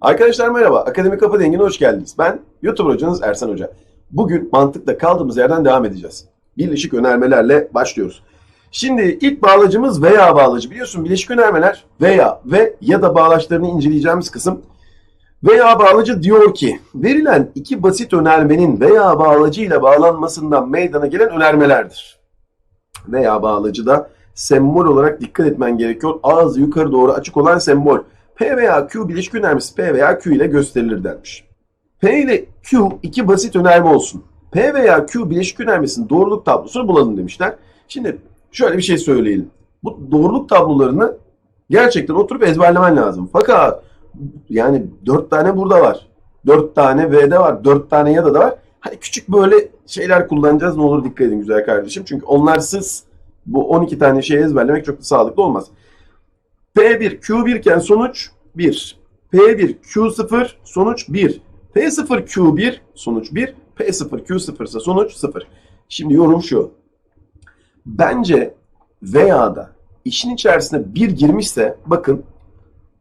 Arkadaşlar merhaba, Akademi Kafa Dengi'ne hoş geldiniz. Ben YouTube hocanız Ersan Hoca. Bugün mantıkla kaldığımız yerden devam edeceğiz. Birleşik önermelerle başlıyoruz. Şimdi ilk bağlacımız veya bağlacı. Biliyorsun bileşik önermeler veya ve ya da bağlaçlarını inceleyeceğimiz kısım. Veya bağlacı diyor ki verilen iki basit önermenin veya bağlacı ile bağlanmasından meydana gelen önermelerdir. Veya bağlacıda sembol olarak dikkat etmen gerekiyor. Ağzı yukarı doğru açık olan sembol. P veya Q bileşik önermesi P veya Q ile gösterilir denmiş. P ile Q iki basit önerme olsun. P veya Q bileşik önermesinin doğruluk tablosunu bulalım demişler. Şimdi şöyle bir şey söyleyelim. Bu doğruluk tablolarını gerçekten oturup ezberlemen lazım. Fakat yani dört tane burada var. Dört tane V'de var. Dört tane ya da da var. Hani küçük böyle şeyler kullanacağız. Ne olur dikkat edin güzel kardeşim. Çünkü onlarsız bu 12 tane şeyi ezberlemek çok da sağlıklı olmaz. P1 Q1 iken sonuç 1. P1 Q0 sonuç 1. P0 Q1 sonuç 1. P0 Q0 ise sonuç 0. Şimdi yorum şu. Bence veya da işin içerisine 1 girmişse bakın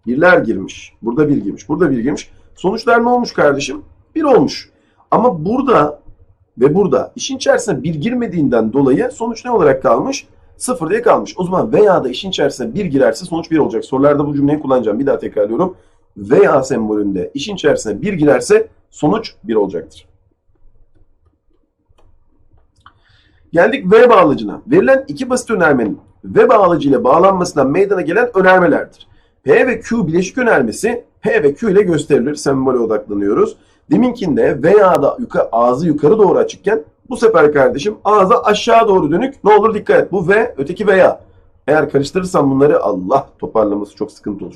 birler girmiş. Burada 1 girmiş. Burada 1 girmiş. Sonuçlar ne olmuş kardeşim? 1 olmuş. Ama burada ve burada işin içerisine 1 girmediğinden dolayı sonuç ne olarak kalmış? 0 diye kalmış. O zaman veya da işin içerisine 1 girerse sonuç 1 olacak. Sorularda bu cümleyi kullanacağım. Bir daha tekrarlıyorum. Veya sembolünde işin içerisine 1 girerse sonuç 1 olacaktır. Geldik V bağlacına. Verilen iki basit önermenin V bağlacı ile bağlanmasından meydana gelen önermelerdir. P ve Q bileşik önermesi P ve Q ile gösterilir. Sembole odaklanıyoruz. Deminkinde veya da yukarı, ağzı yukarı doğru açıkken bu sefer kardeşim ağza aşağı doğru dönük. Ne olur dikkat et. Bu V öteki veya. Eğer karıştırırsam bunları Allah toparlaması çok sıkıntı olur.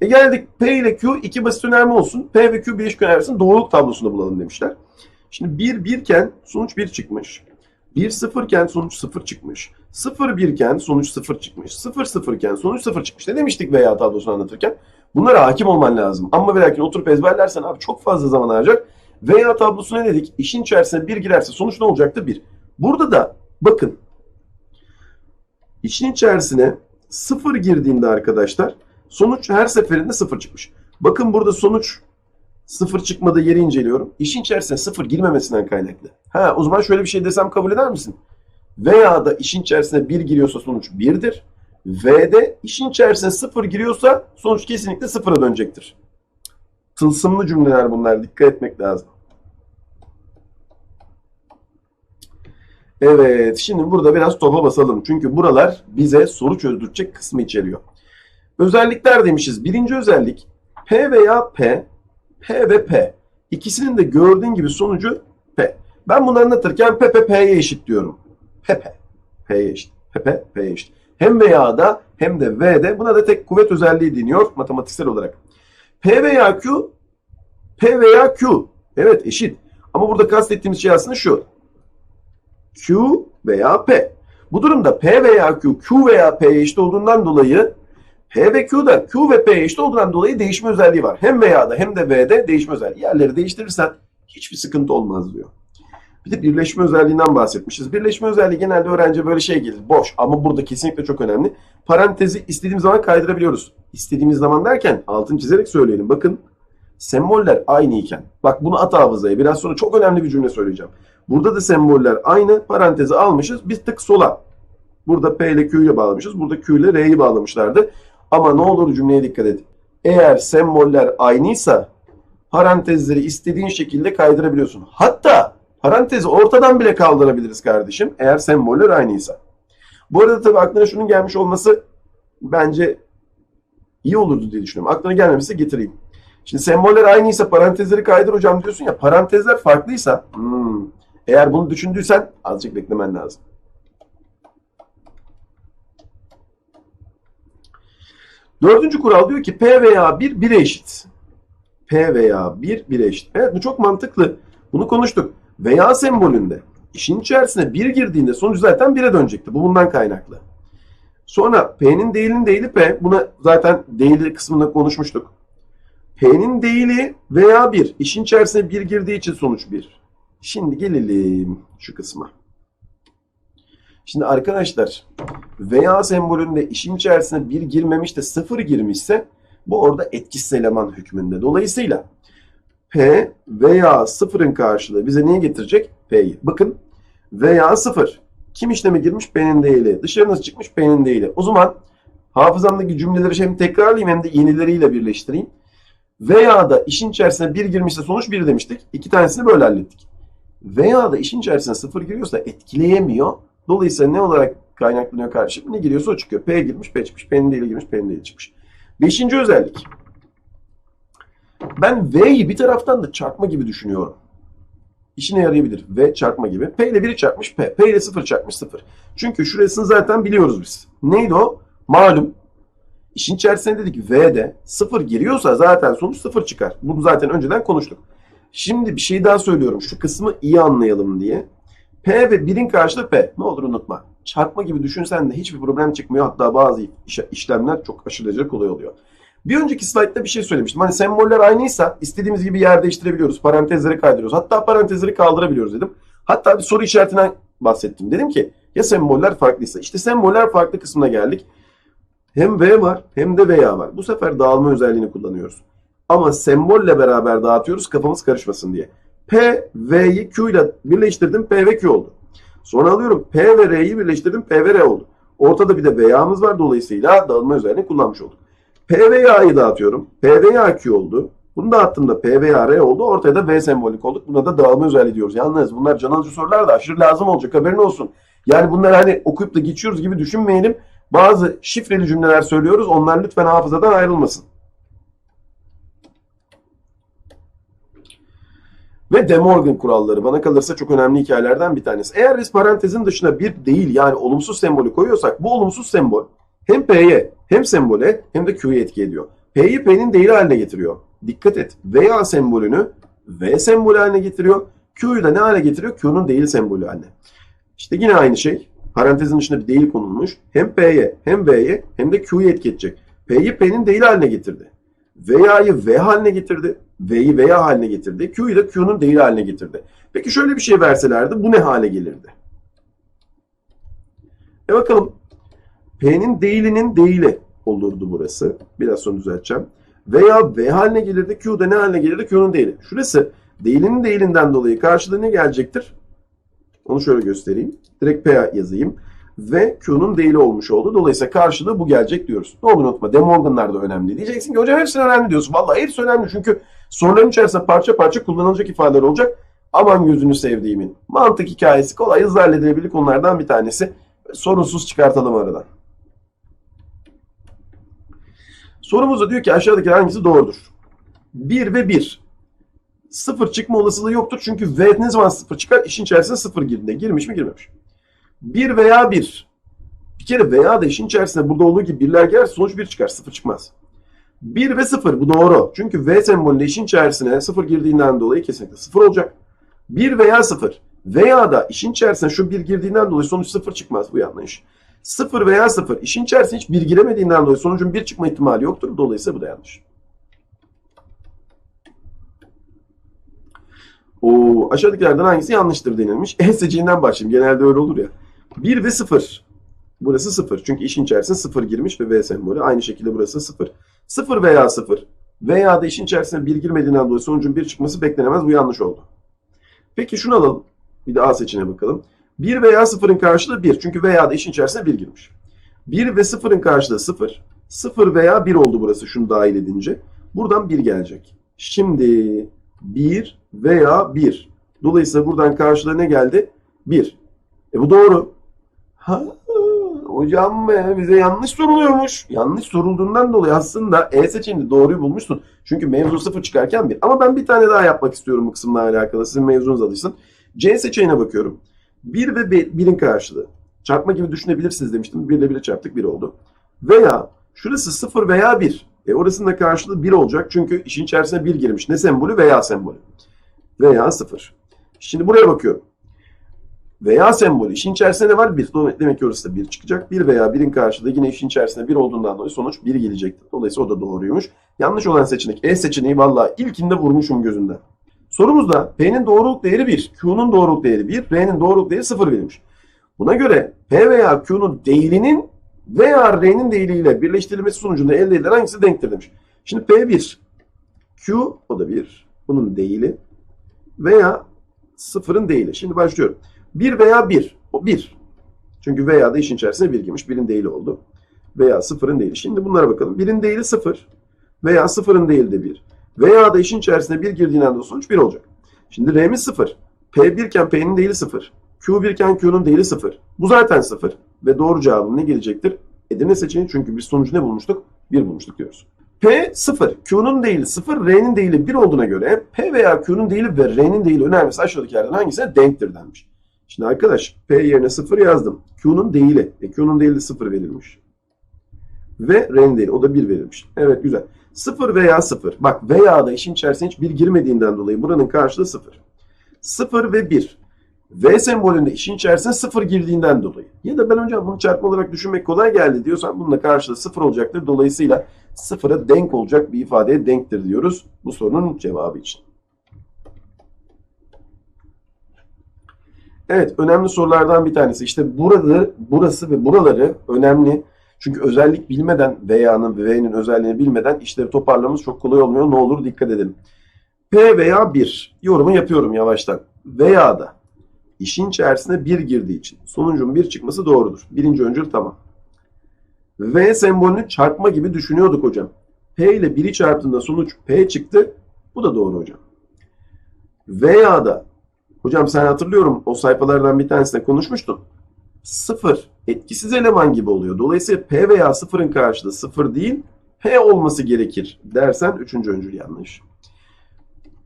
E geldik P ile Q iki basit önerme olsun. P ve Q bileşik önermesinin doğruluk tablosunu bulalım demişler. Şimdi 1 1 iken sonuç 1 çıkmış. 1 0 iken sonuç 0 çıkmış. 0 1 iken sonuç 0 çıkmış. 0 0 iken sonuç 0 çıkmış. Ne demiştik veya tablosunu anlatırken? Bunlara hakim olman lazım. Ama ve lakin oturup ezberlersen abi çok fazla zaman harcar. Veya tablosu ne dedik? İşin içerisine 1 girerse sonuç ne olacaktı? 1. Burada da bakın. İşin içerisine 0 girdiğinde arkadaşlar sonuç her seferinde 0 çıkmış. Bakın burada sonuç sıfır çıkmadığı yeri inceliyorum. İşin içerisine sıfır girmemesinden kaynaklı. Ha o zaman şöyle bir şey desem kabul eder misin? Veya da işin içerisine bir giriyorsa sonuç birdir. V'de işin içerisine sıfır giriyorsa sonuç kesinlikle sıfıra dönecektir. Tılsımlı cümleler bunlar. Dikkat etmek lazım. Evet. Şimdi burada biraz topa basalım. Çünkü buralar bize soru çözdürecek kısmı içeriyor. Özellikler demişiz. Birinci özellik P veya P P ve P. İkisinin de gördüğün gibi sonucu P. Ben bunu anlatırken P P P'ye eşit diyorum. P P P'ye eşit. P P P'ye eşit. Hem veya'da hem de V'de buna da tek kuvvet özelliği deniyor matematiksel olarak. P veya Q P veya Q. Evet eşit. Ama burada kastettiğimiz şey aslında şu. Q veya P. Bu durumda P veya Q, Q veya P'ye eşit olduğundan dolayı P ve Q'da Q ve P eşit olduğundan dolayı değişme özelliği var. Hem veya da hem de V'de değişme özelliği. Yerleri değiştirirsen hiçbir sıkıntı olmaz diyor. Bir de birleşme özelliğinden bahsetmişiz. Birleşme özelliği genelde öğrenci böyle şey gelir. Boş ama burada kesinlikle çok önemli. Parantezi istediğimiz zaman kaydırabiliyoruz. İstediğimiz zaman derken altını çizerek söyleyelim. Bakın semboller aynı iken. Bak bunu at hafızaya. Biraz sonra çok önemli bir cümle söyleyeceğim. Burada da semboller aynı. Parantezi almışız. Bir tık sola. Burada P ile Q'yu bağlamışız. Burada Q ile R'yi bağlamışlardı. Ama ne olur cümleye dikkat et. Eğer semboller aynıysa parantezleri istediğin şekilde kaydırabiliyorsun. Hatta parantezi ortadan bile kaldırabiliriz kardeşim eğer semboller aynıysa. Bu arada tabii aklına şunun gelmiş olması bence iyi olurdu diye düşünüyorum. Aklına gelmemişse getireyim. Şimdi semboller aynıysa parantezleri kaydır hocam diyorsun ya parantezler farklıysa hmm, eğer bunu düşündüysen azıcık beklemen lazım. Dördüncü kural diyor ki P veya 1 1'e eşit. P veya 1 1'e eşit. Evet bu çok mantıklı. Bunu konuştuk. Veya sembolünde işin içerisine 1 girdiğinde sonuç zaten 1'e dönecekti. Bu bundan kaynaklı. Sonra P'nin değilinin değili P. Buna zaten değili kısmında konuşmuştuk. P'nin değili veya 1. İşin içerisine 1 girdiği için sonuç 1. Şimdi gelelim şu kısma. Şimdi arkadaşlar veya sembolünde işin içerisine bir girmemiş de sıfır girmişse bu orada etkisiz eleman hükmünde. Dolayısıyla P veya sıfırın karşılığı bize neyi getirecek? P'yi. Bakın veya sıfır. Kim işleme girmiş? P'nin değili. Dışarı nasıl çıkmış? P'nin değili. O zaman hafızamdaki cümleleri hem tekrarlayayım hem de yenileriyle birleştireyim. Veya da işin içerisine bir girmişse sonuç bir demiştik. İki tanesini böyle hallettik. Veya da işin içerisine sıfır giriyorsa etkileyemiyor. Dolayısıyla ne olarak kaynaklanıyor karşılık? Ne giriyorsa o çıkıyor. P girmiş, P çıkmış. P'nin değili girmiş, P'nin değili çıkmış. Beşinci özellik. Ben V'yi bir taraftan da çarpma gibi düşünüyorum. İşine yarayabilir. V çarpma gibi. P ile 1'i çarpmış P. P ile 0 çarpmış 0. Çünkü şurasını zaten biliyoruz biz. Neydi o? Malum. İşin içerisine dedik V'de 0 giriyorsa zaten sonuç 0 çıkar. Bunu zaten önceden konuştuk. Şimdi bir şey daha söylüyorum. Şu kısmı iyi anlayalım diye. P ve 1'in karşılığı P. Ne olur unutma. Çarpma gibi düşünsen de hiçbir problem çıkmıyor. Hatta bazı iş- işlemler çok aşırı derece kolay oluyor. Bir önceki slaytta bir şey söylemiştim. Hani semboller aynıysa istediğimiz gibi yer değiştirebiliyoruz. Parantezleri kaydırıyoruz. Hatta parantezleri kaldırabiliyoruz dedim. Hatta bir soru işaretinden bahsettim. Dedim ki ya semboller farklıysa. İşte semboller farklı kısmına geldik. Hem V var hem de veya var. Bu sefer dağılma özelliğini kullanıyoruz. Ama sembolle beraber dağıtıyoruz kafamız karışmasın diye. P, V'yi Q ile birleştirdim. P ve Q oldu. Sonra alıyorum P ve R'yi birleştirdim. P ve R oldu. Ortada bir de veya'mız var. Dolayısıyla dağılma özelliğini kullanmış olduk. P ve A'yı dağıtıyorum. P ve A Q oldu. Bunu dağıttığımda P ve A R oldu. Ortaya da V sembolik olduk. Buna da dağılma özelliği diyoruz. Yalnız bunlar can alıcı sorular da aşırı lazım olacak. Haberin olsun. Yani bunlar hani okuyup da geçiyoruz gibi düşünmeyelim. Bazı şifreli cümleler söylüyoruz. Onlar lütfen hafızadan ayrılmasın. Ve De Morgan kuralları bana kalırsa çok önemli hikayelerden bir tanesi. Eğer biz parantezin dışına bir değil yani olumsuz sembolü koyuyorsak bu olumsuz sembol hem P'ye hem sembole hem de Q'ye etki ediyor. P'yi P'nin değeri haline getiriyor. Dikkat et. Veya sembolünü V sembolü haline getiriyor. Q'yu da ne hale getiriyor? Q'nun değil sembolü haline. İşte yine aynı şey. Parantezin dışına bir değil konulmuş. Hem P'ye hem V'ye hem de Q'yu etki edecek. P'yi P'nin değil haline getirdi. Veya'yı V haline getirdi. V'yi veya haline getirdi. Q'yu da Q'nun değil haline getirdi. Peki şöyle bir şey verselerdi bu ne hale gelirdi? E bakalım. P'nin değilinin değili olurdu burası. Biraz sonra düzelteceğim. Veya V haline gelirdi. Q da ne haline gelirdi? Q'nun değili. Şurası değilinin değilinden dolayı karşılığı ne gelecektir? Onu şöyle göstereyim. Direkt P yazayım. Ve Q'nun değili olmuş oldu. Dolayısıyla karşılığı bu gelecek diyoruz. Ne olur unutma. De Morgan'lar da önemli. Diyeceksin ki hocam hepsi önemli diyorsun. Vallahi hepsi önemli. Çünkü soruların içerisinde parça parça kullanılacak ifadeler olacak. Aman gözünü sevdiğimin. Mantık hikayesi kolay hızlı halledilebilir konulardan bir tanesi. Sorunsuz çıkartalım aradan. Sorumuzda diyor ki aşağıdaki hangisi doğrudur? 1 ve 1. 0 çıkma olasılığı yoktur. Çünkü V ne zaman 0 çıkar? İşin içerisine 0 girdiğinde. Girmiş mi girmemiş. 1 veya 1. Bir kere veya da işin içerisinde burada olduğu gibi birler girer sonuç 1 çıkar. 0 çıkmaz. 1 ve 0 bu doğru. Çünkü V sembolü işin içerisine 0 girdiğinden dolayı kesinlikle 0 olacak. 1 veya 0. Veya da işin içerisine şu 1 girdiğinden dolayı sonuç 0 çıkmaz. Bu yanlış. 0 veya 0. İşin içerisine hiç 1 giremediğinden dolayı sonucun 1 çıkma ihtimali yoktur. Dolayısıyla bu da yanlış. O aşağıdakilerden hangisi yanlıştır denilmiş. E seçeneğinden başlayayım. Genelde öyle olur ya. 1 ve 0. Burası 0. Çünkü işin içerisine 0 girmiş ve V sembolü. Aynı şekilde burası 0. 0 veya 0. Veya da işin içerisine 1 girmediğinden dolayı sonucun 1 çıkması beklenemez. Bu yanlış oldu. Peki şunu alalım. Bir de A seçeneğine bakalım. 1 veya 0'ın karşılığı 1. Çünkü veya da işin içerisine 1 girmiş. 1 ve 0'ın karşılığı 0. 0 veya 1 oldu burası şunu dahil edince. Buradan 1 gelecek. Şimdi 1 veya 1. Dolayısıyla buradan karşılığı ne geldi? 1. E bu doğru. Ha, hocam be, bize yanlış soruluyormuş. Yanlış sorulduğundan dolayı aslında E seçeneğinde doğruyu bulmuşsun. Çünkü mevzu 0 çıkarken 1. Ama ben bir tane daha yapmak istiyorum bu kısımla alakalı. Sizin mevzunuz alışsın. C seçeneğine bakıyorum. 1 ve 1'in karşılığı. Çarpma gibi düşünebilirsiniz demiştim. 1 ile 1'i çarptık 1 oldu. Veya şurası 0 veya 1. E orasının da karşılığı 1 olacak. Çünkü işin içerisine 1 girmiş. Ne sembolü? Veya sembolü. Veya 0. Şimdi buraya bakıyorum. Veya sembolü. İşin içerisinde ne var? 1. Demek ki orası da 1 çıkacak. 1 veya 1'in karşılığı yine işin içerisinde 1 olduğundan dolayı sonuç 1 gelecektir. Dolayısıyla o da doğruymuş. Yanlış olan seçenek E seçeneği valla ilkinde vurmuşum gözünden. Sorumuzda P'nin doğruluk değeri 1, Q'nun doğruluk değeri 1, R'nin doğruluk değeri 0 verilmiş. Buna göre P veya Q'nun değilinin veya R'nin değiliyle birleştirilmesi sonucunda elde edilen hangisi denktir demiş. Şimdi P1, Q o da 1. Bunun değili veya sıfırın değili. Şimdi başlıyorum. 1 veya 1. O 1. Çünkü veya da işin içerisine 1 girmiş. 1'in değili oldu. Veya sıfırın değili. Şimdi bunlara bakalım. 1'in değili 0 veya sıfırın değili de 1. Veya da işin içerisine 1 girdiğinden de sonuç 1 olacak. Şimdi R'miz 0. P1 iken P'nin değili 0. Q1 iken Q'nun değili 0. Bu zaten 0. Ve doğru cevabım ne gelecektir? Edirne seçeneği çünkü biz sonucu ne bulmuştuk? 1 bulmuştuk diyoruz. P 0, Q'nun değili 0, R'nin değili 1 olduğuna göre P veya Q'nun değili ve R'nin değili önermesi aşağıdakilerden hangisine denktir denmiş. Şimdi arkadaş P yerine 0 yazdım. Q'nun değili. E, Q'nun değili 0 verilmiş. Ve R'nin değili. O da 1 verilmiş. Evet güzel. 0 veya 0. Bak veya da işin içerisine hiç 1 girmediğinden dolayı buranın karşılığı 0. 0 ve 1. V sembolünde işin içerisine 0 girdiğinden dolayı. Ya da ben hocam bunu çarpma olarak düşünmek kolay geldi diyorsan bununla karşılığı 0 olacaktır. Dolayısıyla 0'a denk olacak bir ifadeye denktir diyoruz bu sorunun cevabı için. Evet önemli sorulardan bir tanesi. İşte burada, burası ve buraları önemli. Çünkü özellik bilmeden veya'nın ve v'nin özelliğini bilmeden işleri toparlamamız çok kolay olmuyor. Ne olur dikkat edelim. P veya 1 yorumu yapıyorum yavaştan. Veya da işin içerisine 1 girdiği için sonucun 1 çıkması doğrudur. Birinci öncül tamam. V sembolünü çarpma gibi düşünüyorduk hocam. P ile 1'i çarptığında sonuç P çıktı. Bu da doğru hocam. Veya da hocam sen hatırlıyorum o sayfalardan bir tanesinde konuşmuştun. 0 etkisiz eleman gibi oluyor. Dolayısıyla P veya 0'ın karşılığı 0 değil P olması gerekir dersen üçüncü öncül yanlış.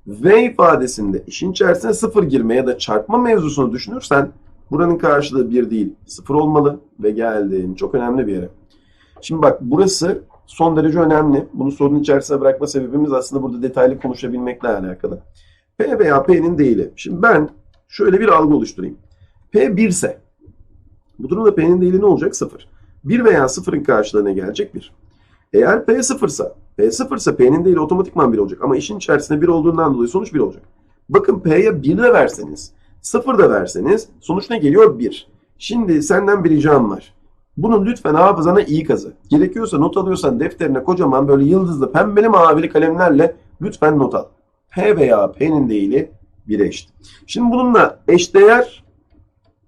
V ifadesinde işin içerisine 0 girme ya da çarpma mevzusunu düşünürsen buranın karşılığı 1 değil 0 olmalı ve geldiğin çok önemli bir yere. Şimdi bak burası son derece önemli. Bunu sorunun içerisine bırakma sebebimiz aslında burada detaylı konuşabilmekle alakalı. P veya P'nin değili. Şimdi ben şöyle bir algı oluşturayım. P 1 ise bu durumda P'nin değili ne olacak? 0. 1 veya 0'ın karşılığına gelecek 1. Eğer P 0 ise P 0 ise P'nin değili otomatikman 1 olacak. Ama işin içerisinde 1 olduğundan dolayı sonuç 1 olacak. Bakın P'ye 1 de verseniz 0 da verseniz sonuç ne geliyor? 1. Şimdi senden bir ricam var. Bunu lütfen hafızana iyi kazı. Gerekiyorsa not alıyorsan defterine kocaman böyle yıldızlı pembeli mavili kalemlerle lütfen not al. P veya P'nin değili 1'e eşit. Şimdi bununla eşdeğer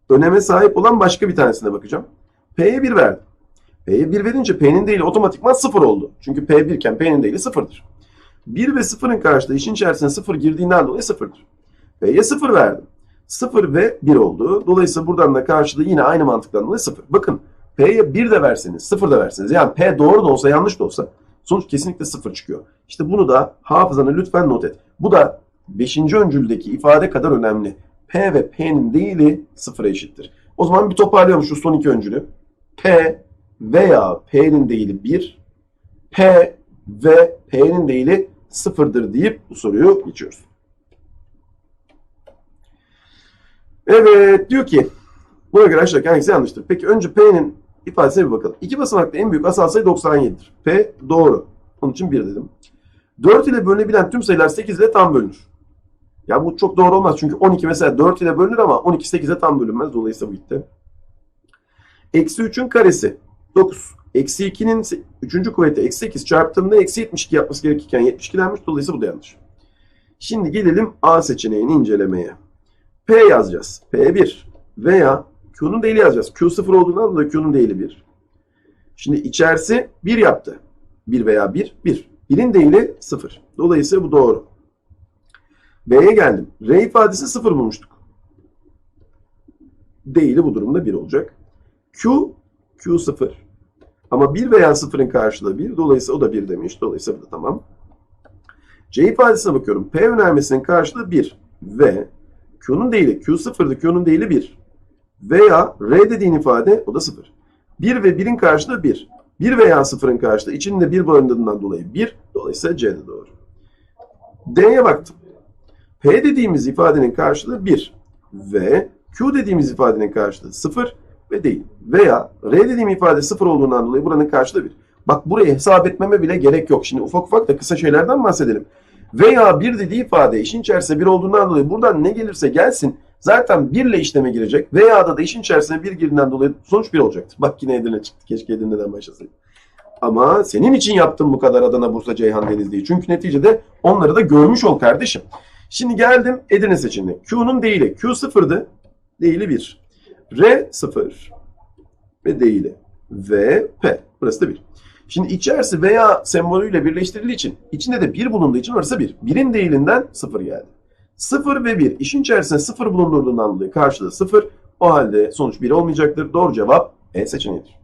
öneme sahip olan başka bir tanesine bakacağım. P'ye 1 verdim. P'ye 1 verince P'nin değili otomatikman 0 oldu. Çünkü P 1 iken P'nin değili 0'dır. 1 ve 0'ın karşılığı işin içerisine 0 girdiğinden dolayı 0'dır. P'ye 0 verdim. 0 ve 1 oldu. Dolayısıyla buradan da karşılığı yine aynı mantıktan dolayı 0. Bakın P'ye 1 de verseniz, 0 da verseniz yani P doğru da olsa yanlış da olsa sonuç kesinlikle 0 çıkıyor. İşte bunu da hafızana lütfen not et. Bu da 5. öncüldeki ifade kadar önemli. P ve P'nin değili 0'a eşittir. O zaman bir toparlayalım şu son iki öncülü. P veya P'nin değili 1, P ve P'nin değili 0'dır deyip bu soruyu geçiyoruz. Evet diyor ki buna göre aşağıdaki hangisi yanlıştır? Peki önce P'nin ifadesine bir bakalım. İki basamakta en büyük asal sayı 97'dir. P doğru. Onun için 1 dedim. 4 ile bölünebilen tüm sayılar 8 ile tam bölünür. Ya bu çok doğru olmaz. Çünkü 12 mesela 4 ile bölünür ama 12 8'e tam bölünmez. Dolayısıyla bu gitti. Eksi 3'ün karesi 9. Eksi 2'nin 3. kuvveti eksi 8 çarptığında eksi 72 yapması gerekirken 72 denmiş. Dolayısıyla bu da yanlış. Şimdi gelelim A seçeneğini incelemeye. P yazacağız. P1 veya Q'nun değili yazacağız. Q 0 olduğundan dolayı Q'nun değili 1. Şimdi içerisi 1 yaptı. 1 veya 1, 1. 1'in değili 0. Dolayısıyla bu doğru. B'ye geldim. R ifadesi 0 bulmuştuk. Değili bu durumda 1 olacak. Q, Q 0. Ama 1 veya 0'ın karşılığı 1. Dolayısıyla o da 1 demiş. Dolayısıyla bu da tamam. C ifadesine bakıyorum. P önermesinin karşılığı 1. Ve Q'nun değili Q 0'dı. Q'nun değili 1. Veya R dediğin ifade o da 0. 1 ve 1'in karşılığı 1. 1 veya 0'ın karşılığı içinde 1 barındırdığından dolayı 1. Dolayısıyla C de doğru. D'ye baktım. P dediğimiz ifadenin karşılığı 1 ve Q dediğimiz ifadenin karşılığı 0 ve değil. Veya R dediğim ifade 0 olduğundan dolayı buranın karşılığı 1. Bak burayı hesap etmeme bile gerek yok. Şimdi ufak ufak da kısa şeylerden bahsedelim. Veya 1 dediği ifade işin içerisinde 1 olduğundan dolayı buradan ne gelirse gelsin Zaten 1 ile işleme girecek veya da, da işin içerisine 1 girdiğinden dolayı sonuç 1 olacaktır. Bak yine Edirne çıktı. Keşke Edirne'den başlasaydım. Ama senin için yaptım bu kadar Adana, Bursa, Ceyhan, Denizli'yi. Çünkü neticede onları da görmüş ol kardeşim. Şimdi geldim Edirne seçeneğine. Q'nun değili. Q sıfırdı. Değili 1. R 0 ve değili. V P. Burası da 1. Şimdi içerisi veya sembolüyle birleştirildiği için içinde de 1 bulunduğu için orası 1. 1'in değilinden 0 geldi. 0 ve 1 işin içerisinde 0 bulundurduğundan dolayı karşılığı 0. O halde sonuç 1 olmayacaktır. Doğru cevap E seçeneğidir.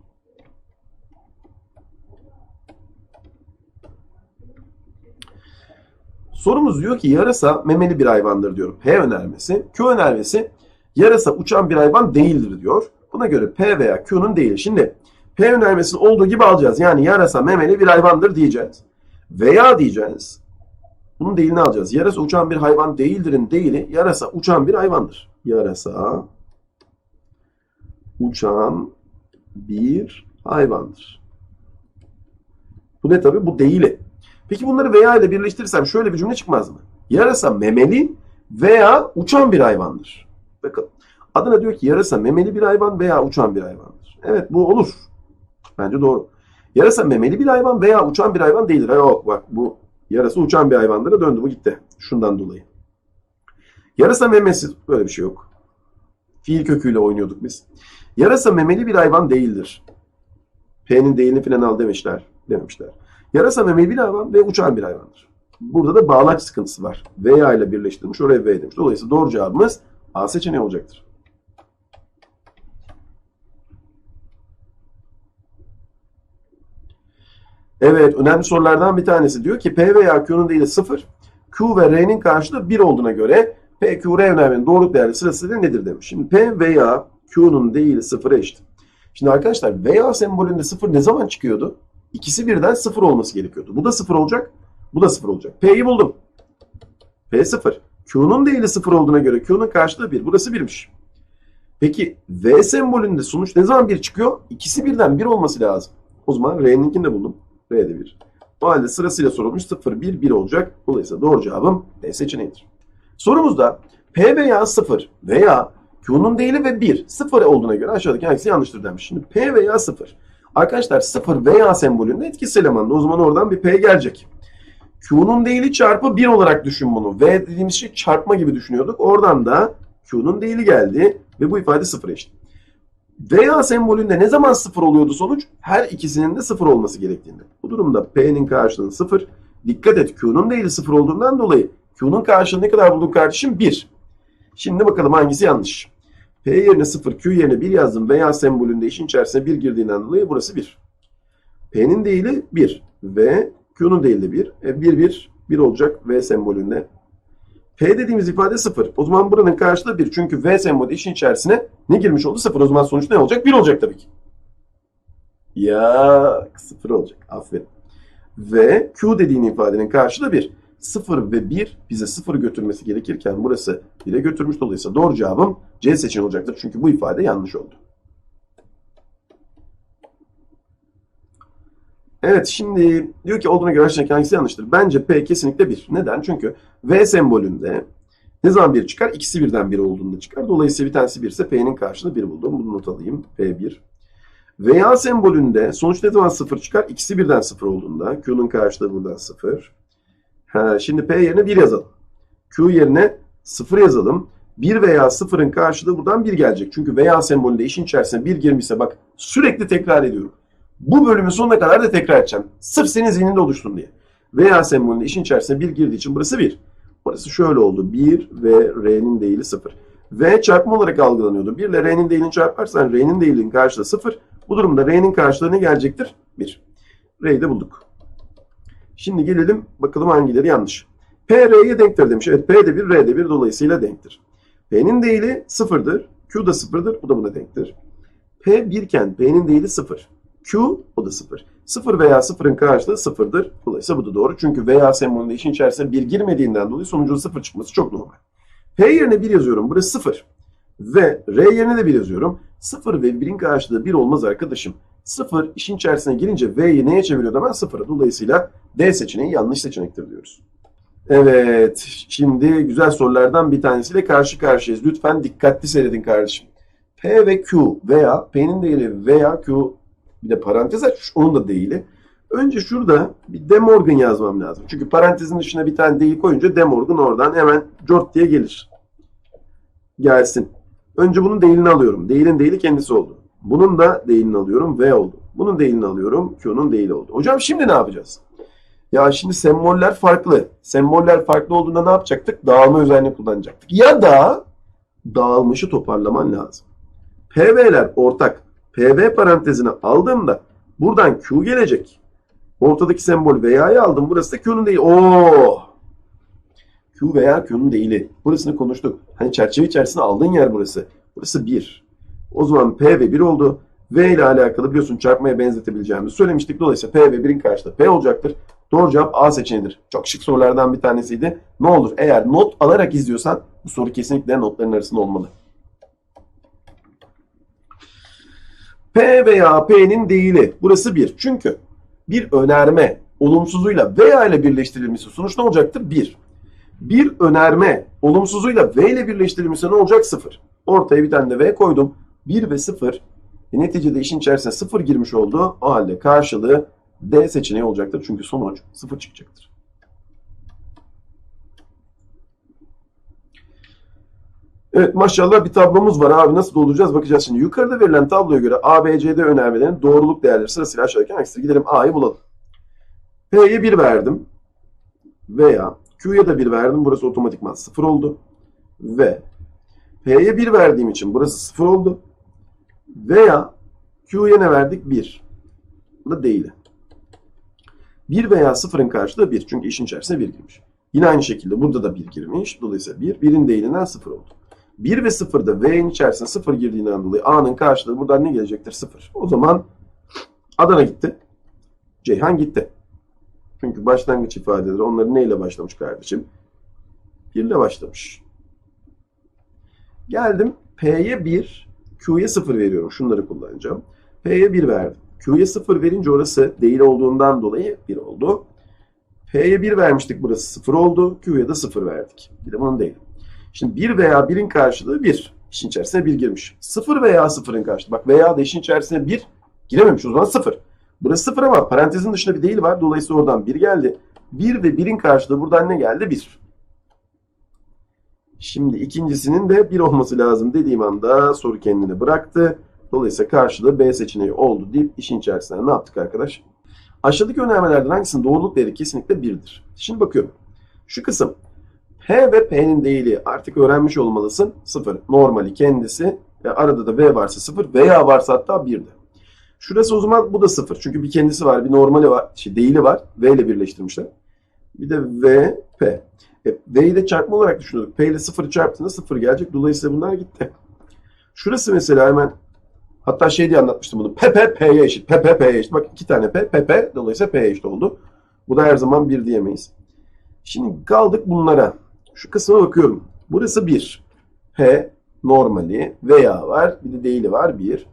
Sorumuz diyor ki yarasa memeli bir hayvandır diyorum. P önermesi. Q önermesi yarasa uçan bir hayvan değildir diyor. Buna göre P veya Q'nun değil. Şimdi P önermesinin olduğu gibi alacağız. Yani yarasa memeli bir hayvandır diyeceğiz. Veya diyeceğiz. Bunun değilini alacağız. Yarasa uçan bir hayvan değildirin değili yarasa uçan bir hayvandır. Yarasa uçan bir hayvandır. Bu ne tabi? Bu değili. Peki bunları veya ile birleştirirsem şöyle bir cümle çıkmaz mı? Yarasa memeli veya uçan bir hayvandır. Bakın adına diyor ki yarasa memeli bir hayvan veya uçan bir hayvandır. Evet bu olur. Bence doğru. Yarasa memeli bir hayvan veya uçan bir hayvan değildir. Ha, yok bak bu yarasa uçan bir hayvanlara döndü bu gitti. Şundan dolayı. Yarasa memesi böyle bir şey yok. Fiil köküyle oynuyorduk biz. Yarasa memeli bir hayvan değildir. P'nin değilini falan al demişler. Dememişler. Yarasa memeli bir hayvan ve uçan bir hayvandır. Burada da bağlaç sıkıntısı var. Veya ile birleştirmiş oraya V demiş. Dolayısıyla doğru cevabımız A seçeneği olacaktır. Evet önemli sorulardan bir tanesi. Diyor ki P veya Q'nun değili 0. Q ve R'nin karşılığı 1 olduğuna göre P, Q, R önermenin doğruluk değerli sırasıyla nedir demiş. Şimdi P veya Q'nun değili 0'a eşit. Şimdi arkadaşlar veya sembolünde 0 ne zaman çıkıyordu? İkisi birden 0 olması gerekiyordu. Bu da 0 olacak. Bu da 0 olacak. P'yi buldum. P 0. Q'nun değili 0 olduğuna göre Q'nun karşılığı 1. Burası 1'miş. Peki V sembolünde sonuç ne zaman 1 çıkıyor? İkisi birden 1 olması lazım. O zaman R'ninkini de buldum. R'de 1. O halde sırasıyla sorulmuş 0, 1, 1 olacak. Dolayısıyla doğru cevabım D seçeneğidir. Sorumuzda P veya 0 veya Q'nun değili ve 1 0 olduğuna göre aşağıdaki hangisi yanlıştır demiş. Şimdi P veya 0. Arkadaşlar 0 veya sembolünde etkisiz elemanda. O zaman oradan bir P gelecek. Q'nun değili çarpı 1 olarak düşün bunu. V dediğimiz şey çarpma gibi düşünüyorduk. Oradan da Q'nun değili geldi ve bu ifade 0 eşit. Veya sembolünde ne zaman 0 oluyordu sonuç? Her ikisinin de 0 olması gerektiğinde. Bu durumda P'nin karşılığı 0. Dikkat et Q'nun değili 0 olduğundan dolayı Q'nun karşılığı ne kadar bulduk kardeşim? 1. Şimdi bakalım hangisi yanlış. P yerine 0, Q yerine 1 yazdım. Veya sembolünde işin içerisine 1 girdiğinden dolayı burası 1. P'nin değili 1 ve Q'nun değili de 1. E 1, 1, 1 olacak V sembolünde. P dediğimiz ifade 0. O zaman buranın karşılığı 1. Çünkü V sembolü işin içerisine ne girmiş oldu? 0. O zaman sonuç ne olacak? 1 olacak tabii ki. Ya 0 olacak. Aferin. Ve Q dediğin ifadenin karşılığı 1. 0 ve 1 bize 0 götürmesi gerekirken burası 1'e götürmüş. Dolayısıyla doğru cevabım C seçeneği olacaktır. Çünkü bu ifade yanlış oldu. Evet şimdi diyor ki olduğuna göre aşağıdaki hangisi yanlıştır? Bence P kesinlikle 1. Neden? Çünkü V sembolünde ne zaman 1 çıkar? İkisi birden 1 olduğunda çıkar. Dolayısıyla bir tanesi 1 ise P'nin karşılığı 1 buldum. Bunu not alayım. P1. Veya sembolünde sonuç ne zaman 0 çıkar? İkisi birden 0 olduğunda. Q'nun karşılığı buradan 0. Ha, şimdi P yerine 1 yazalım. Q yerine 0 yazalım. 1 veya 0'ın karşılığı buradan 1 gelecek. Çünkü veya sembolünde işin içerisine 1 girmişse bak sürekli tekrar ediyorum. Bu bölümün sonuna kadar da tekrar edeceğim. Sırf senin zihninde oluşsun diye. Veya sembolünde işin içerisine 1 girdiği için burası 1. Burası şöyle oldu. 1 ve R'nin değili 0. V çarpma olarak algılanıyordu. 1 ile R'nin değilini çarparsan R'nin değilinin karşılığı 0. Bu durumda R'nin karşılığı ne gelecektir? 1. R'yi de bulduk. Şimdi gelelim bakalım hangileri yanlış. P R'ye denktir demiş. Evet P de 1, R de 1 dolayısıyla denktir. P'nin değili 0'dır. Q da 0'dır. Bu da buna denktir. P 1 iken P'nin değili 0. Q o da 0. 0 veya 0'ın karşılığı 0'dır. Dolayısıyla bu da doğru. Çünkü veya sembolünde işin içerisine 1 girmediğinden dolayı sonucun 0 çıkması çok normal. P yerine 1 yazıyorum. Burası 0. Ve R yerine de 1 yazıyorum. 0 ve 1'in karşılığı 1 olmaz arkadaşım. 0 işin içerisine girince V'yi neye çeviriyor hemen 0'a. Dolayısıyla D seçeneği yanlış seçenektir diyoruz. Evet, şimdi güzel sorulardan bir tanesiyle karşı karşıyayız. Lütfen dikkatli seyredin kardeşim. P ve Q veya P'nin değili veya Q bir de parantez aç, onun da değili. Önce şurada bir De Morgan yazmam lazım. Çünkü parantezin dışına bir tane değil koyunca De Morgan oradan hemen cort diye gelir. Gelsin. Önce bunun değilini alıyorum. Değilin değili kendisi oldu. Bunun da değilini alıyorum. V oldu. Bunun değilini alıyorum. Q'nun değili oldu. Hocam şimdi ne yapacağız? Ya şimdi semboller farklı. Semboller farklı olduğunda ne yapacaktık? Dağılma özelliğini kullanacaktık. Ya da dağılmışı toparlaman lazım. PV'ler ortak. PV parantezine aldığımda buradan Q gelecek. Ortadaki sembol veya'yı aldım. Burası da Q'nun değil. Oo! Q veya Q'nun değili. Burasını konuştuk. Hani çerçeve içerisine aldığın yer burası. Burası 1. O zaman P ve 1 oldu. V ile alakalı biliyorsun çarpmaya benzetebileceğimizi söylemiştik. Dolayısıyla P ve 1'in karşılığı P olacaktır. Doğru cevap A seçeneğidir. Çok şık sorulardan bir tanesiydi. Ne olur eğer not alarak izliyorsan bu soru kesinlikle notların arasında olmalı. P veya P'nin değili. Burası 1. Çünkü bir önerme olumsuzuyla veya ile birleştirilmesi sonuç ne olacaktır? 1. Bir önerme olumsuzuyla V ile birleştirilmesi ne olacak? 0. Ortaya bir tane de V koydum. 1 ve 0. E neticede işin içerisine 0 girmiş oldu. O halde karşılığı D seçeneği olacaktır. Çünkü sonuç 0 çıkacaktır. Evet maşallah bir tablomuz var abi. Nasıl dolduracağız bakacağız şimdi. Yukarıda verilen tabloya göre A, B, C, D önermelerinin doğruluk değerleri sırasıyla aşağıdaki hangisidir? Gidelim A'yı bulalım. P'ye 1 verdim. Veya Q'ya da 1 verdim. Burası otomatikman 0 oldu. Ve P'ye 1 verdiğim için burası 0 oldu. Veya Q'ya ne verdik? 1. Bu da değil. 1 veya 0'ın karşılığı 1. Çünkü işin içerisine 1 girmiş. Yine aynı şekilde burada da 1 girmiş. Dolayısıyla 1. 1'in değilinden 0 oldu. 1 ve 0'da V'nin içerisine 0 girdiğinden dolayı A'nın karşılığı buradan ne gelecektir? 0. O zaman Adana gitti. Ceyhan gitti. Çünkü başlangıç ifadeleri onları neyle başlamış kardeşim? 1 ile başlamış. Geldim P'ye 1, Q'ya 0 veriyorum. Şunları kullanacağım. P'ye 1 verdim. Q'ya 0 verince orası değil olduğundan dolayı 1 oldu. P'ye 1 vermiştik burası 0 oldu. Q'ya da 0 verdik. Bir de bunun değil. Şimdi 1 veya 1'in karşılığı 1. İşin içerisine 1 girmiş. 0 veya 0'ın karşılığı. Bak veya da işin içerisine 1 girememiş. O zaman 0. Burası 0 ama parantezin dışında bir değil var. Dolayısıyla oradan 1 geldi. 1 ve 1'in karşılığı buradan ne geldi? 1. Şimdi ikincisinin de 1 olması lazım dediğim anda soru kendini bıraktı. Dolayısıyla karşılığı B seçeneği oldu deyip işin içerisine ne yaptık arkadaş? Aşağıdaki önermelerden hangisinin doğruluk değeri kesinlikle 1'dir? Şimdi bakıyorum. Şu kısım P ve P'nin değili artık öğrenmiş olmalısın. 0 normali kendisi ve arada da V varsa 0 veya varsa hatta 1'de. Şurası o zaman bu da 0. Çünkü bir kendisi var, bir normali var, şey değili var. V ile birleştirmişler. Bir de V, P. E, V'yi de çarpma olarak düşünüyorduk. P ile 0'ı çarptığında 0 gelecek. Dolayısıyla bunlar gitti. Şurası mesela hemen hatta şey diye anlatmıştım bunu. P, P, P'ye eşit. P, P, P'ye eşit. Bak iki tane P, P, P. Dolayısıyla P'ye eşit oldu. Bu da her zaman 1 diyemeyiz. Şimdi kaldık bunlara. Şu kısma bakıyorum. Burası 1. P normali veya var. Bir de değili var 1.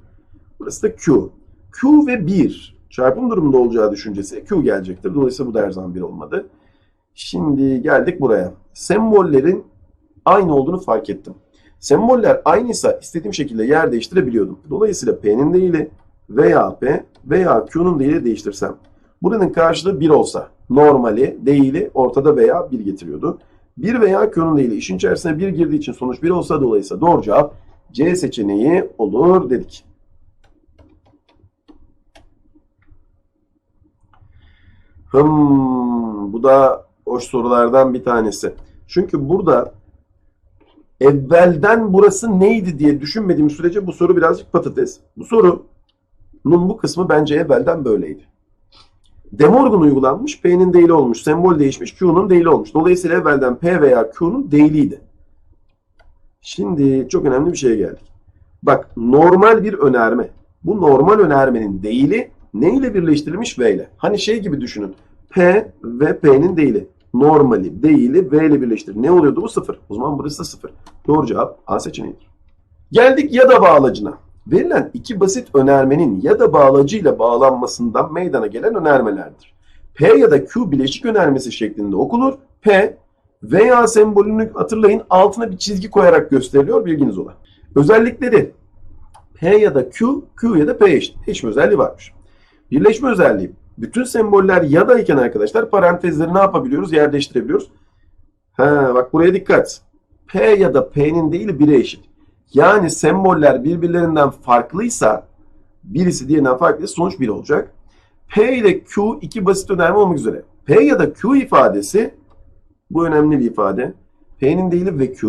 Burası da Q. Q ve 1 çarpım durumunda olacağı düşüncesi Q gelecektir. Dolayısıyla bu da her zaman 1 olmadı. Şimdi geldik buraya. Sembollerin aynı olduğunu fark ettim. Semboller aynıysa istediğim şekilde yer değiştirebiliyordum. Dolayısıyla P'nin değili veya P veya Q'nun değili değiştirsem. Buranın karşılığı 1 olsa normali, değili ortada veya 1 getiriyordu. 1 veya Q'nun değili işin içerisine 1 girdiği için sonuç 1 olsa dolayısıyla doğru cevap C seçeneği olur dedik. Hım, bu da hoş sorulardan bir tanesi. Çünkü burada evvelden burası neydi diye düşünmediğim sürece bu soru birazcık patates. Bu sorunun bu kısmı bence evvelden böyleydi. Demorgan uygulanmış, P'nin değili olmuş, sembol değişmiş, Q'nun değili olmuş. Dolayısıyla evvelden P veya Q'nun değiliydi. Şimdi çok önemli bir şeye geldik. Bak normal bir önerme. Bu normal önermenin değili ne ile birleştirilmiş? V ile. Hani şey gibi düşünün. P ve P'nin değili. Normali, değili V ile birleştir. Ne oluyordu bu? Sıfır. O zaman burası da sıfır. Doğru cevap A seçeneğidir. Geldik ya da bağlacına. Verilen iki basit önermenin ya da bağlacıyla bağlanmasından meydana gelen önermelerdir. P ya da Q bileşik önermesi şeklinde okunur. P Veya sembolünü hatırlayın altına bir çizgi koyarak gösteriliyor bilginiz olan. Özellikleri P ya da Q, Q ya da P eşit. Değişme özelliği varmış. Birleşme özelliği. Bütün semboller ya da iken arkadaşlar parantezleri ne yapabiliyoruz? Yer değiştirebiliyoruz. Ha, bak buraya dikkat. P ya da P'nin değil 1'e eşit. Yani semboller birbirlerinden farklıysa birisi diğerinden farklı sonuç 1 olacak. P ile Q iki basit önerme olmak üzere. P ya da Q ifadesi bu önemli bir ifade. P'nin değili ve Q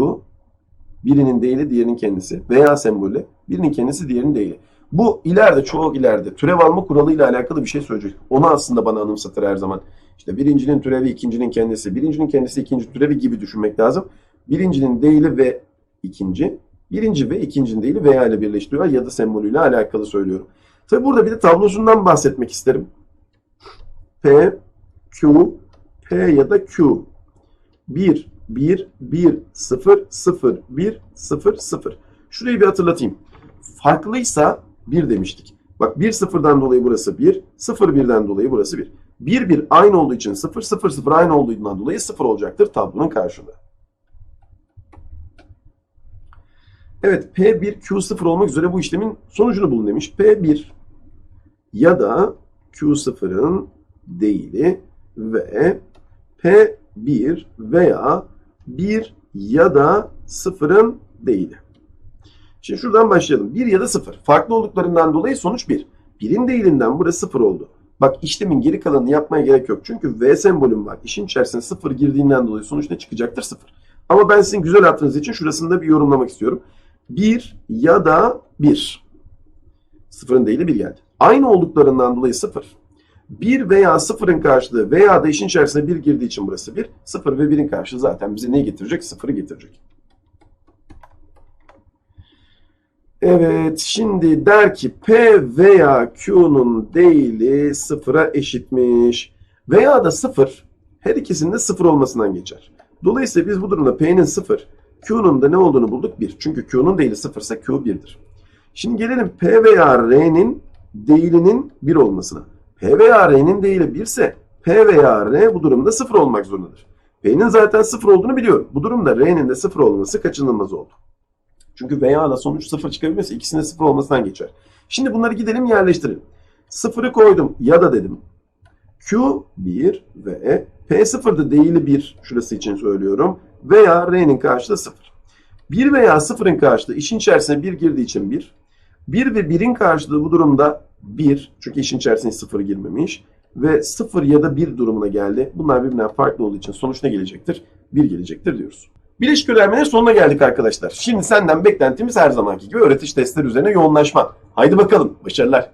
birinin değili diğerinin kendisi veya sembolü birinin kendisi diğerinin değili. Bu ileride çok ileride türev alma kuralıyla alakalı bir şey söyleyecek. Onu aslında bana anımsatır her zaman. İşte birincinin türevi ikincinin kendisi, birincinin kendisi ikinci türevi gibi düşünmek lazım. Birincinin değili ve ikinci, birinci ve ikincinin değili veya ile birleştiriyor ya da sembolüyle alakalı söylüyorum. Tabi burada bir de tablosundan bahsetmek isterim. P, Q, P ya da Q. 1, 1, 1, 0, 0, 1, 0, 0. Şurayı bir hatırlatayım. Farklıysa 1 demiştik. Bak 1 sıfırdan dolayı burası 1, 0 birden dolayı burası 1. 1 1 aynı olduğu için 0 0 0 aynı olduğundan dolayı 0 olacaktır tablonun karşılığı. Evet P1 Q0 olmak üzere bu işlemin sonucunu bulun demiş. P1 ya da Q0'ın değili ve P1 veya 1 ya da 0'ın değili. Şimdi şuradan başlayalım. 1 ya da 0. Farklı olduklarından dolayı sonuç 1. 1'in değilinden burası 0 oldu. Bak işlemin geri kalanını yapmaya gerek yok. Çünkü V sembolüm var. İşin içerisine 0 girdiğinden dolayı sonuç ne çıkacaktır? 0. Ama ben sizin güzel hatırınız için şurasını da bir yorumlamak istiyorum. 1 ya da 1. Sıfırın değili 1 geldi. Aynı olduklarından dolayı 0. 1 veya 0'ın karşılığı veya da işin içerisine 1 girdiği için burası 1. 0 ve 1'in karşılığı zaten bize neyi getirecek? 0'ı getirecek. Evet, şimdi der ki P veya Q'nun değili sıfıra eşitmiş. Veya da sıfır her ikisinin de sıfır olmasından geçer. Dolayısıyla biz bu durumda P'nin sıfır, Q'nun da ne olduğunu bulduk? 1. Çünkü Q'nun değili sıfırsa Q 1'dir. Şimdi gelelim P veya R'nin değilinin 1 olmasına. P veya R'nin değili 1 ise P veya R bu durumda 0 olmak zorundadır. P'nin zaten 0 olduğunu biliyorum. Bu durumda R'nin de 0 olması kaçınılmaz oldu. Çünkü veya da sonuç 0 çıkabilmesi ikisinde 0 olmasından geçer. Şimdi bunları gidelim yerleştirelim. 0'ı koydum ya da dedim. Q 1 ve P0'da değili 1 şurası için söylüyorum. Veya R'nin karşılığı 0. 1 veya 0'ın karşılığı işin içerisine 1 girdiği için 1. 1 ve 1'in karşılığı bu durumda 1. Çünkü işin içerisine 0 girmemiş. Ve 0 ya da 1 durumuna geldi. Bunlar birbirinden farklı olduğu için sonuç ne gelecektir? 1 gelecektir diyoruz. Bileşik önermenin sonuna geldik arkadaşlar. Şimdi senden beklentimiz her zamanki gibi öğretici testler üzerine yoğunlaşman. Haydi bakalım başarılar.